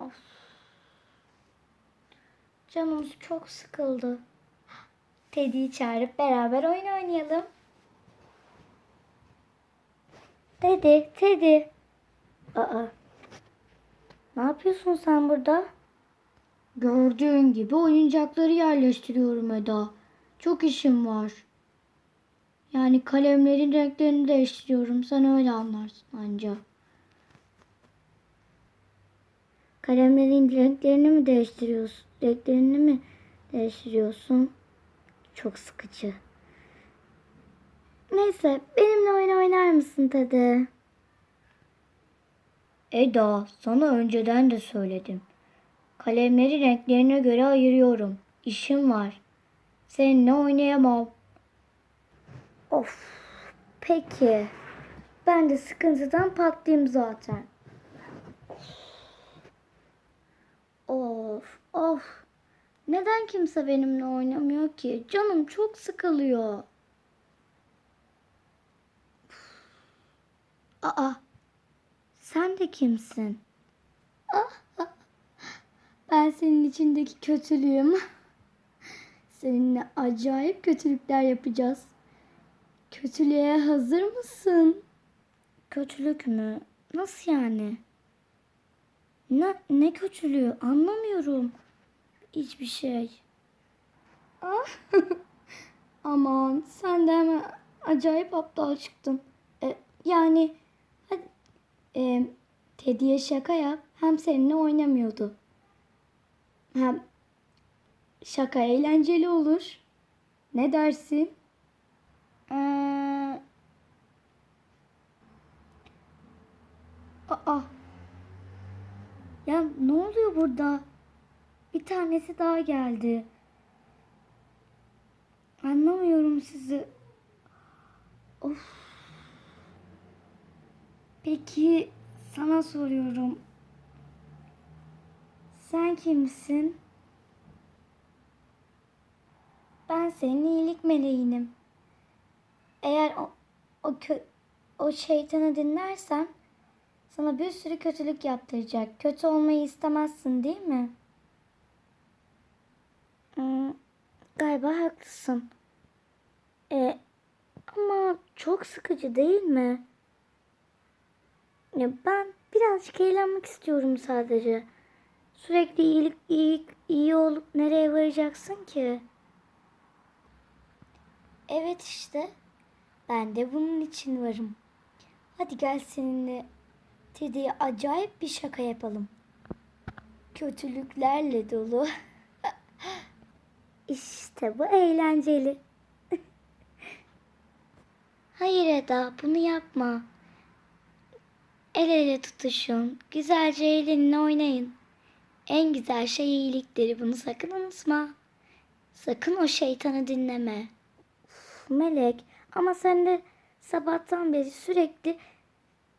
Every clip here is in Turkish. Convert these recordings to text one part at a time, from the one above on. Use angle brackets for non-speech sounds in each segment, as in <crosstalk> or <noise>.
Of. Canımız çok sıkıldı. Teddy'yi çağırıp beraber oyun oynayalım. Teddy, Teddy. Aa. Ne yapıyorsun sen burada? Gördüğün gibi oyuncakları yerleştiriyorum Eda. Çok işim var. Yani kalemlerin renklerini değiştiriyorum. Sen öyle anlarsın anca. Kalemlerin renklerini mi değiştiriyorsun? Renklerini mi değiştiriyorsun? Çok sıkıcı. Neyse benimle oyun oynar mısın Tede? Eda sana önceden de söyledim. Kalemleri renklerine göre ayırıyorum. İşim var. Seninle oynayamam. Of. Peki. Ben de sıkıntıdan patlayayım zaten. Of, of. Neden kimse benimle oynamıyor ki? Canım çok sıkılıyor. Aa, sen de kimsin? Ben senin içindeki kötülüğüm. Seninle acayip kötülükler yapacağız. Kötülüğe hazır mısın? Kötülük mü? Nasıl yani? Ne, ne kötülüğü? Anlamıyorum. Hiçbir şey. Ah. <laughs> Aman sen de hemen acayip aptal çıktın. E, yani hadi e, Teddy'ye şaka yap. Hem seninle oynamıyordu. Hem şaka eğlenceli olur. Ne dersin? Ee... Aa. Ya ne oluyor burada? Bir tanesi daha geldi. Anlamıyorum sizi. Of. Peki sana soruyorum. Sen kimsin? Ben senin iyilik meleğinim. Eğer o o, kö, o şeytanı dinlersen sana bir sürü kötülük yaptıracak. Kötü olmayı istemezsin değil mi? Hmm, galiba haklısın. E, ama çok sıkıcı değil mi? Ya ben birazcık eğlenmek istiyorum sadece. Sürekli iyilik iyi, iyi olup nereye varacaksın ki? Evet işte. Ben de bunun için varım. Hadi gel seninle Teddy'ye acayip bir şaka yapalım. Kötülüklerle dolu. <laughs> işte bu eğlenceli. <laughs> Hayır Eda bunu yapma. El ele tutuşun. Güzelce eğlenin oynayın. En güzel şey iyilikleri bunu sakın unutma. Sakın o şeytanı dinleme. Melek ama sen de sabahtan beri sürekli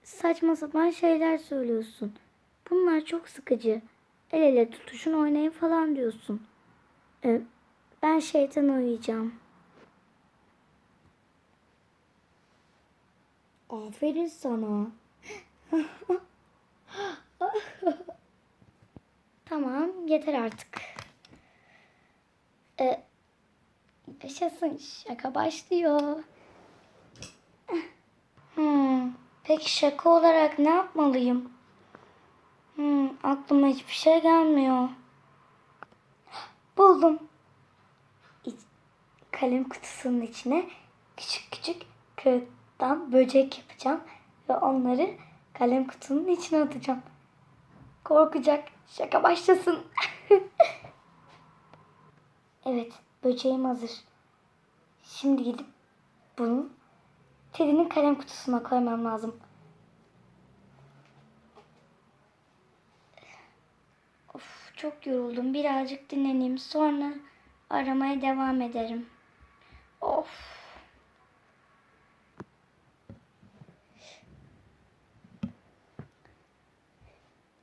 saçma sapan şeyler söylüyorsun. Bunlar çok sıkıcı. El ele tutuşun oynayın falan diyorsun. Ee, ben şeytana uyuyacağım. Aferin sana. <laughs> tamam yeter artık. Ee, yaşasın şaka başlıyor. Hmm, peki şaka olarak ne yapmalıyım? Hmm, aklıma hiçbir şey gelmiyor. Buldum. İç- kalem kutusunun içine küçük küçük kağıttan böcek yapacağım ve onları kalem kutunun içine atacağım. Korkacak. Şaka başlasın. <laughs> evet, böceğim hazır. Şimdi gidip bunu Teddy'nin kalem kutusuna koymam lazım. Of, çok yoruldum. Birazcık dinleneyim. Sonra aramaya devam ederim. Of.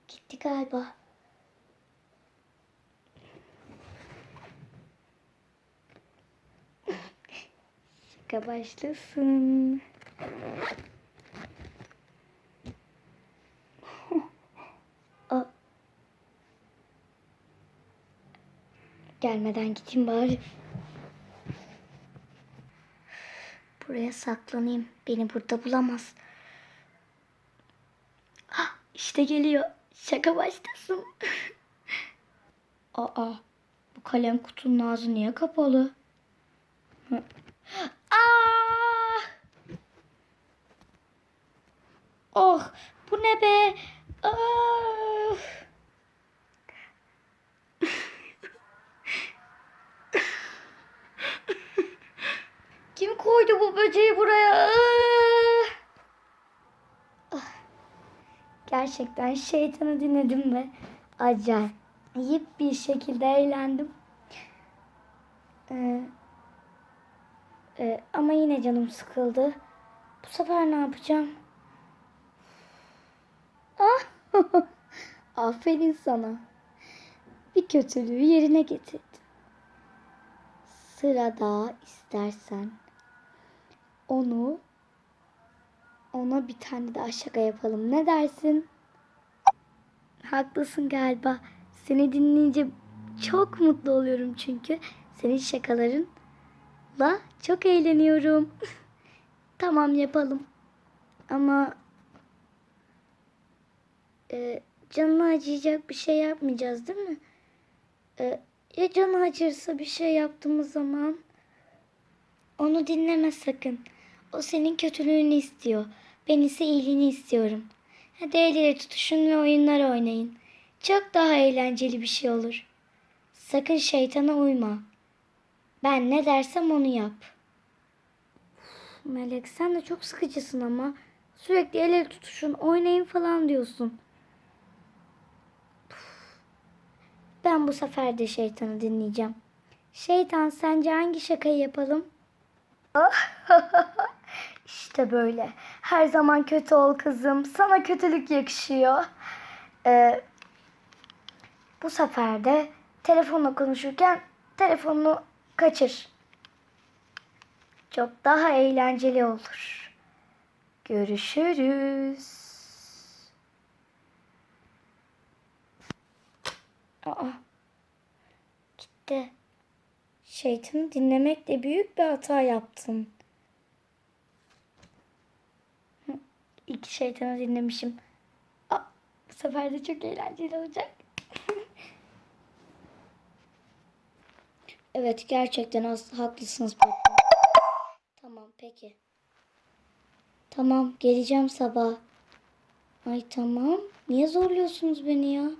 Gitti galiba. Şaka başlasın. Aa, <laughs> Gelmeden gideyim bari. Buraya saklanayım. Beni burada bulamaz. Hah, işte geliyor. Şaka başlasın. <laughs> Aa, bu kalem kutunun ağzı niye kapalı? Aa! Oh, bu ne be? Ah! Kim koydu bu böceği buraya? Ah! Gerçekten şeytanı dinledim ve acayip bir şekilde eğlendim. Ee, e, ama yine canım sıkıldı. Bu sefer ne yapacağım? Ah! <laughs> Aferin sana. Bir kötülüğü yerine getirdin. Sırada istersen onu ona bir tane daha şaka yapalım. Ne dersin? Haklısın galiba. Seni dinleyince çok mutlu oluyorum çünkü senin şakalarınla çok eğleniyorum. <laughs> tamam yapalım. Ama e, canını acıyacak bir şey yapmayacağız değil mi? E, ya canı acırsa bir şey yaptığımız zaman onu dinleme sakın. O senin kötülüğünü istiyor. Ben ise iyiliğini istiyorum. Hadi el ele tutuşun ve oyunlar oynayın. Çok daha eğlenceli bir şey olur. Sakın şeytana uyma. Ben ne dersem onu yap. Melek sen de çok sıkıcısın ama. Sürekli el ele tutuşun, oynayın falan diyorsun. Ben bu sefer de şeytanı dinleyeceğim. Şeytan sence hangi şakayı yapalım? <laughs> işte böyle. Her zaman kötü ol kızım. Sana kötülük yakışıyor. Ee, bu sefer de telefonla konuşurken telefonunu kaçır. Çok daha eğlenceli olur. Görüşürüz. Aa. Gitti. Şeytanı dinlemekle büyük bir hata yaptım. Hı, İki şeytanı dinlemişim. Aa, bu sefer de çok eğlenceli olacak. Evet gerçekten az, haklısınız patron. Tamam peki. Tamam geleceğim sabah. Ay tamam. Niye zorluyorsunuz beni ya?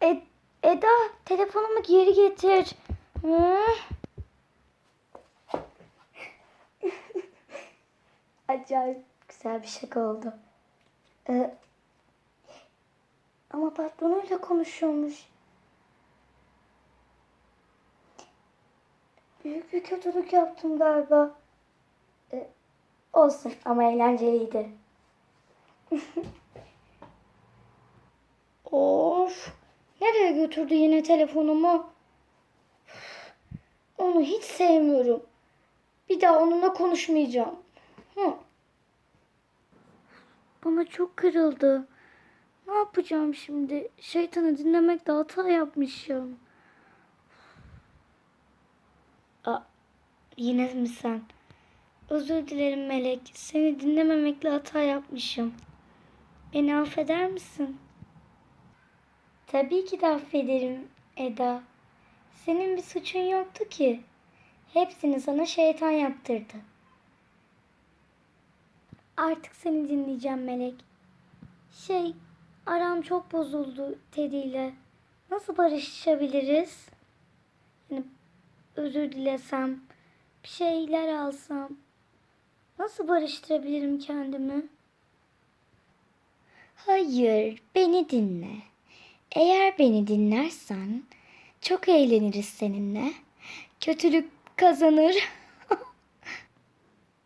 Ed- Eda telefonumu geri getir. Hı? Acayip güzel bir şaka oldu. Ee, ama patronuyla konuşuyormuş. Büyük bir kötülük yaptım galiba. Ee, olsun ama eğlenceliydi. <laughs> Of. Nereye götürdü yine telefonumu? Onu hiç sevmiyorum. Bir daha onunla konuşmayacağım. Hı. Bana çok kırıldı. Ne yapacağım şimdi? Şeytanı dinlemekte hata yapmışım. Aa, yine mi sen? Özür dilerim Melek. Seni dinlememekle hata yapmışım. Beni affeder misin? Tabii ki de affederim Eda. Senin bir suçun yoktu ki. Hepsini sana şeytan yaptırdı. Artık seni dinleyeceğim Melek. Şey, aram çok bozuldu Teddy ile. Nasıl barışabiliriz? Yani özür dilesem, bir şeyler alsam. Nasıl barıştırabilirim kendimi? Hayır, beni dinle. Eğer beni dinlersen çok eğleniriz seninle. Kötülük kazanır.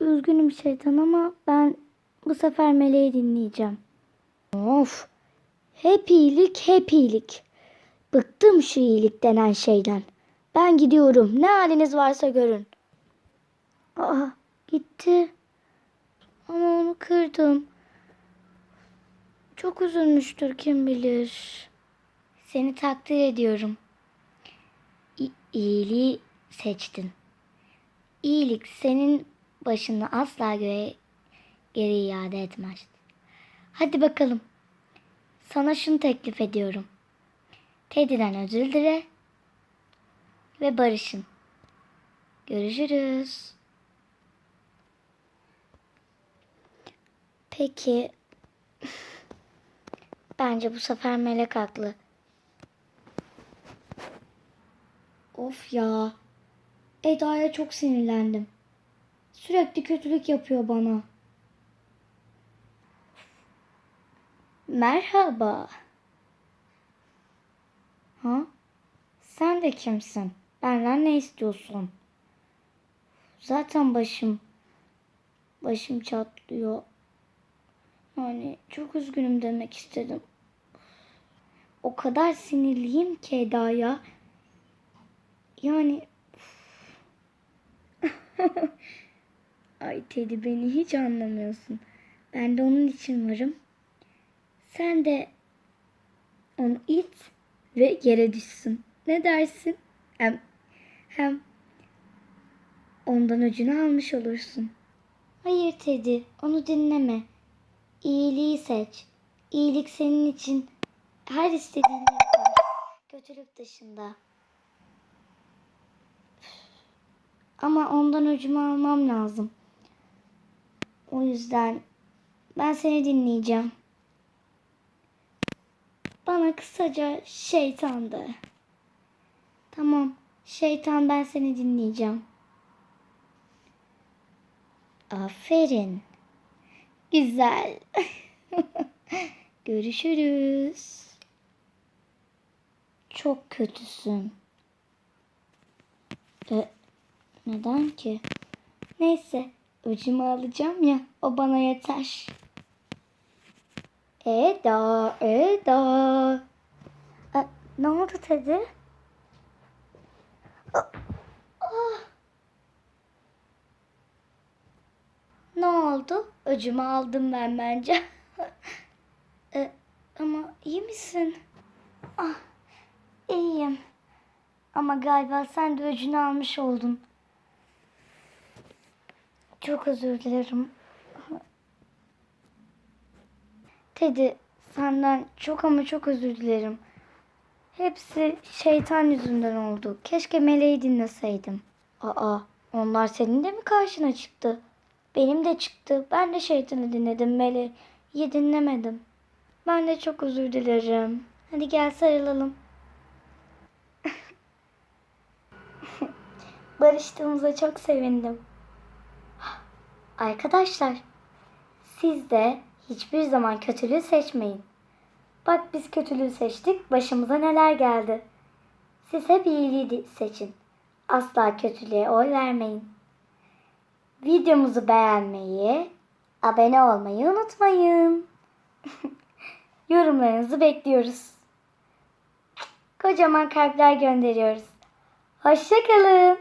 Üzgünüm şeytan ama ben bu sefer meleği dinleyeceğim. Of. Hep iyilik, hep iyilik. Bıktım şu iyilik denen şeyden. Ben gidiyorum. Ne haliniz varsa görün. Aa, gitti. Ama onu kırdım. Çok üzülmüştür kim bilir. Seni takdir ediyorum. İ- iyiliği seçtin. İyilik senin başını asla göre geri iade etmez. Hadi bakalım. Sana şunu teklif ediyorum. Teddy'den özür dile ve barışın. Görüşürüz. Peki. <laughs> Bence bu sefer Melek haklı. Of ya. Eda'ya çok sinirlendim. Sürekli kötülük yapıyor bana. Merhaba. Ha? Sen de kimsin? Benden ne istiyorsun? Zaten başım başım çatlıyor. Yani çok üzgünüm demek istedim. O kadar sinirliyim ki Eda'ya. Yani <laughs> Ay Teddy beni hiç anlamıyorsun. Ben de onun için varım. Sen de onu it ve yere düşsün. Ne dersin? Hem, hem ondan öcünü almış olursun. Hayır Teddy, onu dinleme. İyiliği seç. İyilik senin için her istediğini yapar. Kötülük dışında. Ama ondan öcümü almam lazım. O yüzden ben seni dinleyeceğim. Bana kısaca şeytan de. Tamam, şeytan ben seni dinleyeceğim. Aferin. Güzel. <laughs> Görüşürüz. Çok kötüsün. E, neden ki? Neyse, öcümü alacağım ya, o bana yeter. Eda, Eda. E, ne oldu Teddy? Ah, ah. Ne oldu? Öcümü aldım ben bence. E, ama iyi misin? Ah, iyiyim. Ama galiba sen de öcünü almış oldun. Çok özür dilerim. Teddy senden çok ama çok özür dilerim. Hepsi şeytan yüzünden oldu. Keşke meleği dinleseydim. Aa, onlar senin de mi karşına çıktı? Benim de çıktı. Ben de şeytanı dinledim meleği dinlemedim. Ben de çok özür dilerim. Hadi gel sarılalım. <laughs> Barıştığımıza çok sevindim. Arkadaşlar, siz de hiçbir zaman kötülüğü seçmeyin. Bak biz kötülüğü seçtik, başımıza neler geldi. Siz hep iyiliği seçin. Asla kötülüğe oy vermeyin. Videomuzu beğenmeyi, abone olmayı unutmayın. <laughs> Yorumlarınızı bekliyoruz. Kocaman kalpler gönderiyoruz. Hoşçakalın.